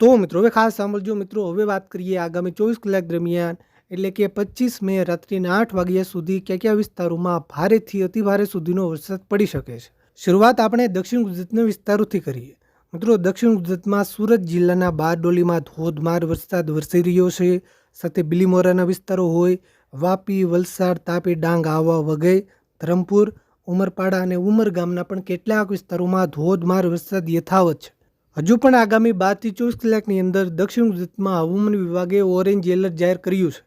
તો મિત્રો, હવે ખાસ સાંભળજો મિત્રો, હવે વાત કરીએ આગામી ચોવીસ કલાક દરમિયાન, એટલે કે પચીસ મે રાત્રિના આઠ વાગ્યા સુધી કયા કયા વિસ્તારોમાં ભારેથી અતિભારે સુધીનો વરસાદ પડી શકે છે. શરૂઆત આપણે દક્ષિણ ગુજરાતના વિસ્તારોથી કરીએ. મિત્રો, દક્ષિણ ગુજરાતમાં સુરત જિલ્લાના બારડોલીમાં ધોધમાર વરસાદ વરસી રહ્યો છે. સાથે બિલીમોરાના વિસ્તારો હોય, વાપી, વલસાડ, તાપી, ડાંગ આવા વગેરે, ધરમપુર, ઉમરપાડા અને ઉમરગામના પણ કેટલાક વિસ્તારોમાં ધોધમાર વરસાદ યથાવત છે. હજુ પણ આગામી બારથી ચોવીસ કલાકની અંદર દક્ષિણ ગુજરાતમાં હવામાન વિભાગે ઓરેન્જ એલર્ટ જાહેર કર્યું છે.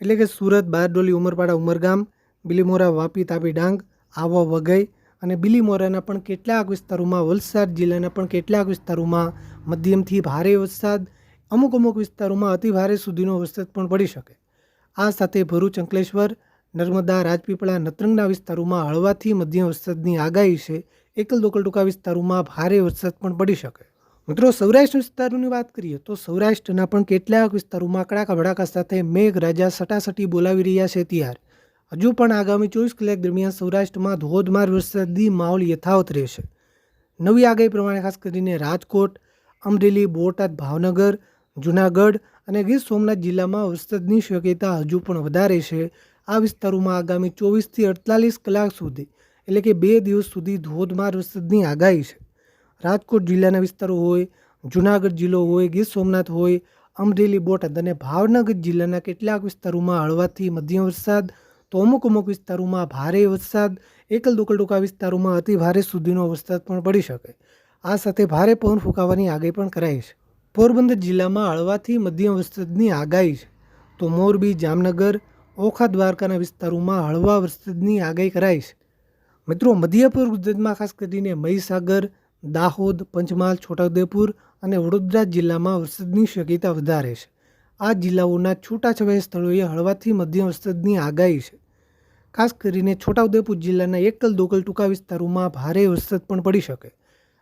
એટલે કે સુરત, બારડોલી, ઉમરપાડા, ઉમરગામ, બિલીમોરા, વાપી, તાપી, ડાંગ, આવા, વઘઈ અને બિલીમોરાના પણ કેટલાક વિસ્તારોમાં વલસાડ જિલ્લાના પણ કેટલાક વિસ્તારોમાં મધ્યમથી ભારે વરસાદ, અમુક અમુક વિસ્તારોમાં અતિભારે સુધીનો વરસાદ પણ પડી શકે. આ સાથે ભરૂચ, અંકલેશ્વર, નર્મદા, રાજપીપળા, નતરંગના વિસ્તારોમાં હળવાથી મધ્યમ વરસાદની આગાહી છે. એકલ દોકલ ટૂંકા વિસ્તારોમાં ભારે વરસાદ પણ પડી શકે. મિત્રો, સૌરાષ્ટ્ર વિસ્તારોની વાત કરીએ તો સૌરાષ્ટ્રના પણ કેટલાક વિસ્તારોમાં કડાકા ભડાકા સાથે મેઘરાજા સટાસટી બોલાવી રહ્યા છે ત્યાર હજુ પણ આગામી ચોવીસ કલાક દરમિયાન સૌરાષ્ટ્રમાં ધોધમાર વરસાદી માહોલ યથાવત રહેશે. નવી આગાહી પ્રમાણે ખાસ કરીને રાજકોટ, અમરેલી, બોટાદ, ભાવનગર, જૂનાગઢ અને ગીર સોમનાથ જિલ્લામાં વરસાદની શક્યતા હજુ પણ વધારે છે. આ વિસ્તારોમાં આગામી ચોવીસથી અડતાલીસ કલાક સુધી એટલે કે બે દિવસ સુધી ધોધમાર વરસાદની આગાહી છે. રાજકોટ જિલ્લાના વિસ્તારો હોય, જુનાગઢ જિલ્લો હોય, ગીર સોમનાથ હોય, અમરેલી, બોટાદ અને ભાવનગર જિલ્લાના કેટલાક વિસ્તારોમાં હળવાથી મધ્યમ વરસાદ તો અમુક અમુક વિસ્તારોમાં ભારે વરસાદ, એકલ દોકલ ટૂંકા વિસ્તારોમાં અતિ ભારે સુધીનો વરસાદ પણ પડી શકે. આ સાથે ભારે પવન ફૂંકાવાની આગાહી પણ કરાઈ છે. પોરબંદર જિલ્લામાં હળવાથી મધ્યમ વરસાદની આગાહી છે. તો મોરબી, જામનગર, ઓખા દ્વારકાના વિસ્તારોમાં હળવા વરસાદની આગાહી કરાઈ છે. મિત્રો મધ્ય ગુજરાતમાં ખાસ કરીને મહીસાગર દાહોદ, પંચમહાલ, છોટાઉદેપુર અને વડોદરા જિલ્લામાં વરસાદની શક્યતા વધારે છે. આ જિલ્લાઓના છૂટાછવાયા સ્થળોએ હળવાથી મધ્યમ વરસાદની આગાહી છે. ખાસ કરીને છોટાઉદેપુર જિલ્લાના એકલ દોકલ ટૂંકા વિસ્તારોમાં ભારે વરસાદ પણ પડી શકે.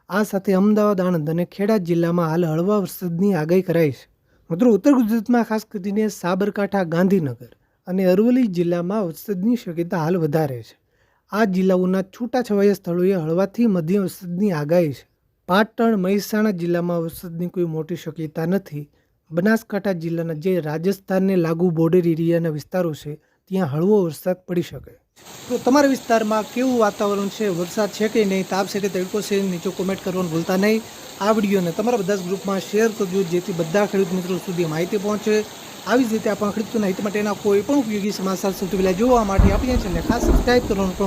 આ સાથે અમદાવાદ, આણંદ અને ખેડા જિલ્લામાં હાલ હળવા વરસાદની આગાહી કરાઈ છે. મિત્રો, ઉત્તર ગુજરાતમાં ખાસ કરીને સાબરકાંઠા, ગાંધીનગર અને અરવલ્લી જિલ્લામાં વરસાદની શક્યતા હાલ વધારે છે. આ જિલ્લાઓના છૂટાછવાયા સ્થળોએ હળવાથી મધ્યમ વરસાદની આગાહી છે. પાટણ, મહેસાણા જિલ્લામાં વરસાદની કોઈ મોટી શક્યતા નથી. બનાસકાંઠા જિલ્લાના જે રાજસ્થાનને લાગુ બોર્ડર એરિયાના વિસ્તારો છે, ત્યાં હળવો વરસાદ પડી શકે. તો તમારા વિસ્તારમાં કેવું વાતાવરણ છે? વરસાદ છે કે નહીં? તાપ છે કે તડકો છે, નીચે કોમેન્ટ કરવાનું ભૂલતા નહીં. આ વિડીયોને તમારા બધા જ ગ્રુપમાં શેર કરજો, જેથી બધા ખેડૂત મિત્રો સુધી માહિતી પહોંચે. આવી જ રીતે આપણા ખેડૂતોના હિત માટેના કોઈ પણ ઉપયોગી સમાચાર સૌથી પહેલાં જોવા માટે આપણી ચેનલને ખાસ સબસ્ક્રાઈબ કરવાનું પણ